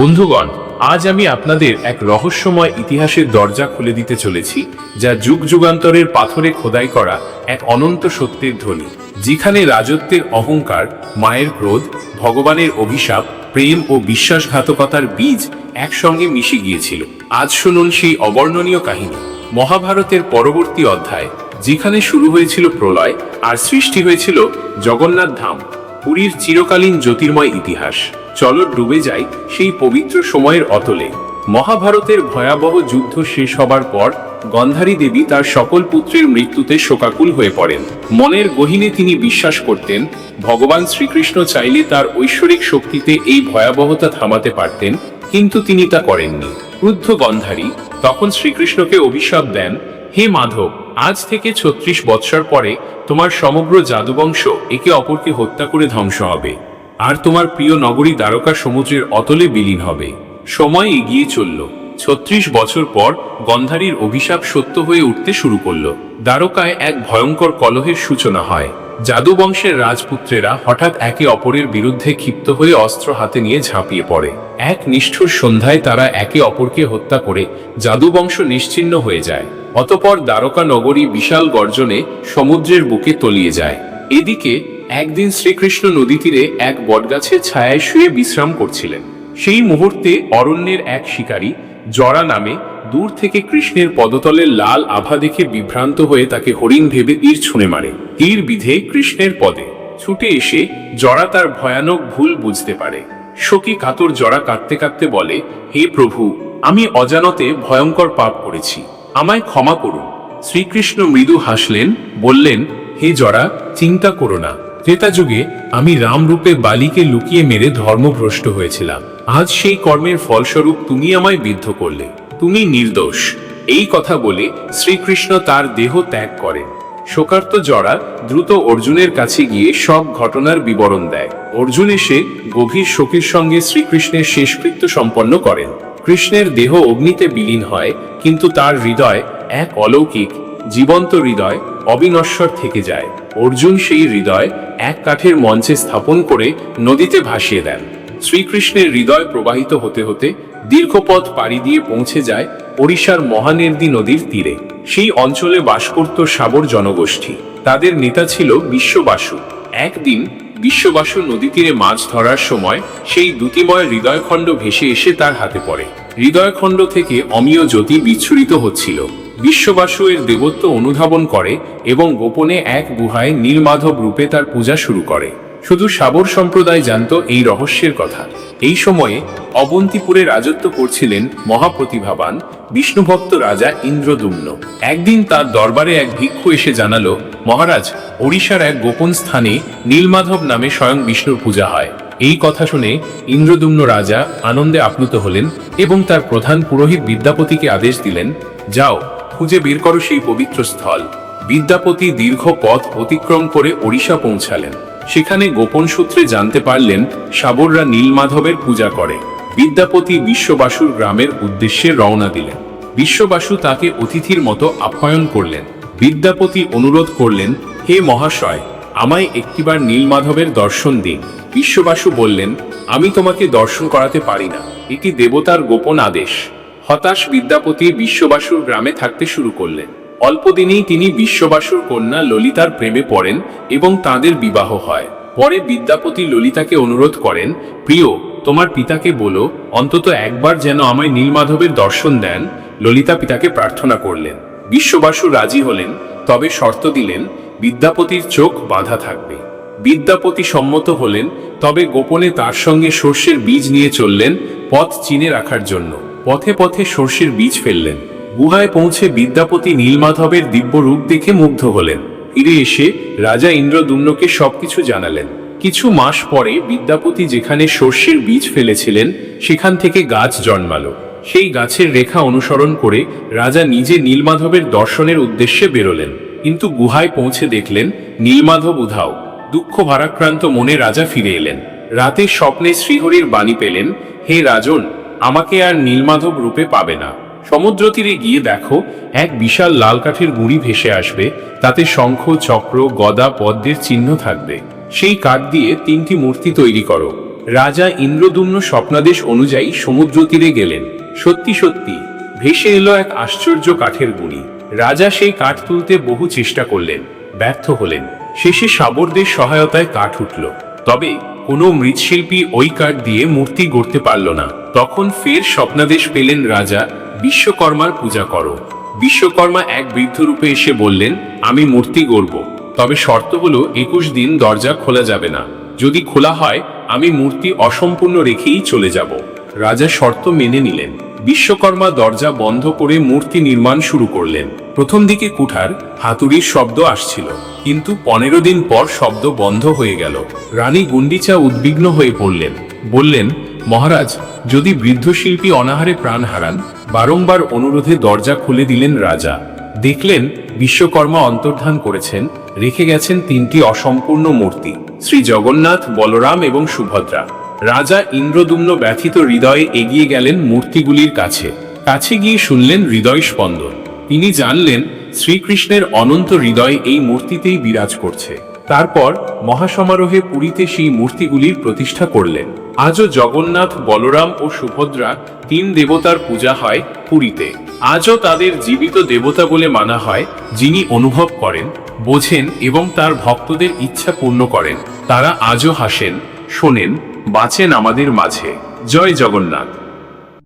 বন্ধুগণ, আজ আমি আপনাদের এক রহস্যময় ইতিহাসের দরজা খুলে দিতে চলেছি, যা যুগ যুগান্তরের পাথরে খোদাই করা এক অনন্ত সত্যের ধ্বনি, যেখানে রাজত্বের অহংকার, মায়ের ক্রোধ, ভগবানের অভিশাপ, প্রেম ও বিশ্বাসঘাতকতার বীজ একসঙ্গে মিশে গিয়েছিল। আজ শুনুন সেই অবর্ণনীয় কাহিনী। মহাভারতের পরবর্তী অধ্যায়, যেখানে শুরু হয়েছিল প্রলয় আর সৃষ্টি হয়েছিল জগন্নাথ ধাম, পুরীর চিরকালীন জ্যোতির্ময় ইতিহাস। চলো ডুবে যাই সেই পবিত্র সময়ের অতলে। মহাভারতের ভয়াবহ যুদ্ধ শেষ হবার পর গন্ধারী দেবী তার সকল পুত্রের মৃত্যুতে শোকাকুল হয়ে পড়েন। মনের গহীনে তিনি বিশ্বাস করতেন, ভগবান শ্রীকৃষ্ণ চাইলে তার ঐশ্বরিক শক্তিতে এই ভয়াবহতা থামাতে পারতেন, কিন্তু তিনি তা করেননি। ক্রুদ্ধ গন্ধারী, তখন শ্রীকৃষ্ণকে অভিশাপ দেন, হে মাধব, আজ থেকে ছত্রিশ বৎসর পরে তোমার সমগ্র জাদুবংশ একে অপরকে হত্যা করে ধ্বংস হবে। আর তোমার প্রিয় নগরী দ্বারকা সমুদ্রের অতলে বিলীন হবে। সময় এগিয়ে চলল। ছত্রিশ বছর পর গন্ধারীর অভিশাপ সত্য হয়ে উঠতে শুরু করল। দ্বারকায় এক ভয়ঙ্কর কলহের সূচনা হয়। জাদু বংশের রাজপুত্রেরা হঠাৎ একে অপরের বিরুদ্ধে ক্ষিপ্ত হয়ে অস্ত্র হাতে নিয়ে ঝাঁপিয়ে পড়ে। এক নিষ্ঠুর সন্ধ্যায় তারা একে অপরকে হত্যা করে জাদু বংশ নিশ্চিহ্ন হয়ে যায়। অতপর দ্বারকা নগরী বিশাল গর্জনে সমুদ্রের বুকে তলিয়ে যায়। এদিকে একদিন শ্রীকৃষ্ণ নদী তীরে এক বটগাছের ছায়ায় শুয়ে বিশ্রাম করছিলেন। সেই মুহূর্তে অরণ্যের এক শিকারী, জরা নামে, দূর থেকে কৃষ্ণের পদতলের লাল আভা দেখে বিভ্রান্ত হয়ে তাকে হরিণ ভেবে তীর ছুঁড়ে মারে। তীর বিধে কৃষ্ণের পদে। ছুটে এসে জরা তার ভয়ানক ভুল বুঝতে পারে। শোকে কাতর জরা কাঁদতে কাঁদতে বলে, হে প্রভু, আমি অজানতে ভয়ঙ্কর পাপ করেছি। আমায় ক্ষমা করুন। শ্রীকৃষ্ণ মৃদু হাসলেন, বললেন, হে জরা, চিন্তা করো না। ত্রেতা যুগে আমি রামরূপে বালিকে লুকিয়ে মেরে ধর্মভ্রষ্ট হয়েছিলাম। আজ সেই কর্মের ফলস্বরূপ তুমি আমায় বিদ্ধ করলে। তুমি নির্দোষ। এই কথা বলে শ্রীকৃষ্ণ তার দেহ ত্যাগ করেন। শোকার্ত জরা দ্রুত অর্জুনের কাছে গিয়ে সব ঘটনার বিবরণ দেয়। অর্জুন এসে গভীর শোকের সঙ্গে শ্রীকৃষ্ণের শেষকৃত্য সম্পন্ন করেন। কৃষ্ণের দেহ অগ্নিতে বিলীন হয়, কিন্তু তার হৃদয় এক অলৌকিক, জীবন্ত হৃদয় অবিনশ্বর থেকে যায়। অর্জুন সেই হৃদয় এক কাঠের মঞ্চে স্থাপন করে নদীতে ভাসিয়ে দেন। শ্রীকৃষ্ণের হৃদয় প্রবাহিত হতে হতে দীর্ঘ পথ পাড়ি দিয়ে পৌঁছে যায় ওড়িশার মহানেরদি নদীর তীরে। সেই অঞ্চলে বাস করত সাবর জনগোষ্ঠী। তাদের নেতা ছিল বিশ্ববাসু। একদিন বিশ্ববাসু নদী তীরে মাছ ধরার সময় সেই দ্যুতিময় হৃদয়খণ্ড ভেসে এসে তার হাতে পড়ে। হৃদয়খণ্ড থেকে অমীয় জ্যোতি বিচ্ছুরিত হচ্ছিল। বিশ্ববাসু এর দেবত্ব অনুধাবন করে এবং গোপনে এক গুহায় নীলমাধব রূপে তার পূজা শুরু করে। শুধু সাবর সম্প্রদায় জানত এই রহস্যের কথা। এই সময়ে অবন্তিপুরে রাজত্ব করছিলেন মহাপ্রতিভাবান বিষ্ণুভক্ত রাজা ইন্দ্রদুম্ন। একদিন তার দরবারে এক ভিক্ষু এসে জানালো, মহারাজ, ওড়িশার এক গোপন স্থানে নীলমাধব নামে স্বয়ং বিষ্ণুর পূজা হয়। এই কথা শুনে ইন্দ্রদুম্ন রাজা আনন্দে আপ্লুত হলেন এবং তার প্রধান পুরোহিত বিদ্যাপতিকে আদেশ দিলেন, যাও খুঁজে বের করো সেই পবিত্র স্থল। বিদ্যাপতি দীর্ঘ পথ অতিক্রম করে ওড়িশা পৌঁছালেন। সেখানে গোপন সূত্রে জানতে পারলেন, সাবররা নীলমাধবের পূজা করে। বিদ্যাপতি বিশ্ববাসুর গ্রামের উদ্দেশ্যে রওনা দিলেন। বিশ্ববাসু তাকে অতিথির মতো আপ্যায়ন করলেন। বিদ্যাপতি অনুরোধ করলেন, হে মহাশয়, আমায় একটিবার নীলমাধবের দর্শন দিন। বিশ্ববাসু বললেন, আমি তোমাকে দর্শন করাতে পারি না। এটি দেবতার গোপন আদেশ। হতাশ বিদ্যাপতি বিশ্ববাসুর গ্রামে থাকতে শুরু করলেন। অল্পদিনেই তিনি বিশ্ববাসুর কন্যা ললিতার প্রেমে পড়েন এবং তাদের বিবাহ হয়। পরে বিদ্যাপতি ললিতাকে অনুরোধ করেন, প্রিয়, তোমার পিতাকে বলো, অন্তত একবার যেন আমায় নীলমাধবের দর্শন দেন। ললিতা পিতাকে প্রার্থনা করলেন। বিশ্ববাসু রাজি হলেন, তবে শর্ত দিলেন, বিদ্যাপতির চোখ বাঁধা থাকবে। বিদ্যাপতি সম্মত হলেন, তবে গোপনে তার সঙ্গে সর্ষের বীজ নিয়ে চললেন পথ চিনে রাখার জন্য। পথে পথে সর্ষের বীজ ফেললেন। গুহায় পৌঁছে বিদ্যাপতি নীলমাধবের দিব্য রূপ দেখে মুগ্ধ হলেন। ফিরে এসে রাজা ইন্দ্রদুম্নকে সবকিছু জানালেন। কিছু মাস পরে বিদ্যাপতি যেখানে সর্ষের বীজ ফেলেছিলেন, সেখান থেকে গাছ জন্মালো। সেই গাছের রেখা অনুসরণ করে রাজা নিজে নীলমাধবের দর্শনের উদ্দেশ্যে বেরোলেন। কিন্তু গুহায় পৌঁছে দেখলেন, নীলমাধব উধাও। দুঃখ ভারাক্রান্ত মনে রাজা ফিরে এলেন। রাতে স্বপ্নে শ্রীহরির বাণী পেলেন, হে রাজন আমাকে আর নীলমাধব রূপে পাবে না। সমুদ্র তীরে গিয়ে দেখো, এক বিশাল লাল কাঠের গুঁড়ি ভেসে আসবে, তাতে শঙ্খ, চক্র, গদা, পদ্মের চিহ্ন থাকবে। সেই কাঠ দিয়ে তিনটি মূর্তি তৈরি করো। রাজা ইন্দ্রদুম্ন স্বপ্নাদেশ অনুযায়ী সমুদ্র তীরে গেলেন। সত্যি সত্যি, ভেসে এলো এক আশ্চর্য কাঠের গুঁড়ি। রাজা সেই কাঠ তুলতে বহু চেষ্টা করলেন, ব্যর্থ হলেন। শেষে সাবরদের সহায়তায় কাঠ উঠল। তবে কোনো মৃৎশিল্পী ওই কাঠ দিয়ে মূর্তি গড়তে পারল না। তখন ফের স্বপ্নাদেশ পেলেন রাজা, বিশ্বকর্মার পূজা করো। বিশ্বকর্মা এক বৃদ্ধ রূপে এসে বললেন, আমি মূর্তি গড়ব। তবে শর্ত হলো একুশ দিন দরজা খোলা যাবে না। যদি খোলা হয়, আমি মূর্তি অসম্পূর্ণ রেখেই চলে যাব। রাজা শর্ত মেনে নিলেন। বিশ্বকর্মা দরজা বন্ধ করে মূর্তি নির্মাণ শুরু করলেন। প্রথম দিকে কুঠার, হাতুড়ির শব্দ আসছিল। কিন্তু পনেরো দিন পর শব্দ বন্ধ হয়ে গেল। রানী গুন্ডিচা উদ্বিগ্ন হয়ে পড়লেন বললেন মহারাজ, যদি বৃদ্ধ শিল্পী অনাহারে প্রাণ হারান, বারংবার অনুরোধে দরজা খুলে দিলেন রাজা। দেখলেন বিশ্বকর্মা অন্তর্ধান করেছেন, রেখে গেছেন তিনটি অসম্পূর্ণ মূর্তি, শ্রী জগন্নাথ, বলরাম এবং সুভদ্রা। রাজা ইন্দ্রদুম্ন ব্যথিত হৃদয়ে এগিয়ে গেলেন মূর্তিগুলির কাছে। কাছে গিয়ে শুনলেন হৃদয় স্পন্দন। তিনি জানলেন শ্রীকৃষ্ণের অনন্ত হৃদয় এই মূর্তিতেই বিরাজ করছে। তারপর মহাসমারোহে পুরীতে সেই মূর্তিগুলির প্রতিষ্ঠা করলেন। আজও জগন্নাথ, বলরাম ও সুভদ্রা তিন দেবতার পূজা হয় পুরীতে। আজও তাদের জীবিত দেবতা বলে মানা হয়, যিনি অনুভব করেন, বোঝেন এবং তার ভক্তদের ইচ্ছা পূর্ণ করেন। তারা আজও হাসেন, শোনেন, বাঁচেন আমাদের মাঝে। জয় জগন্নাথ।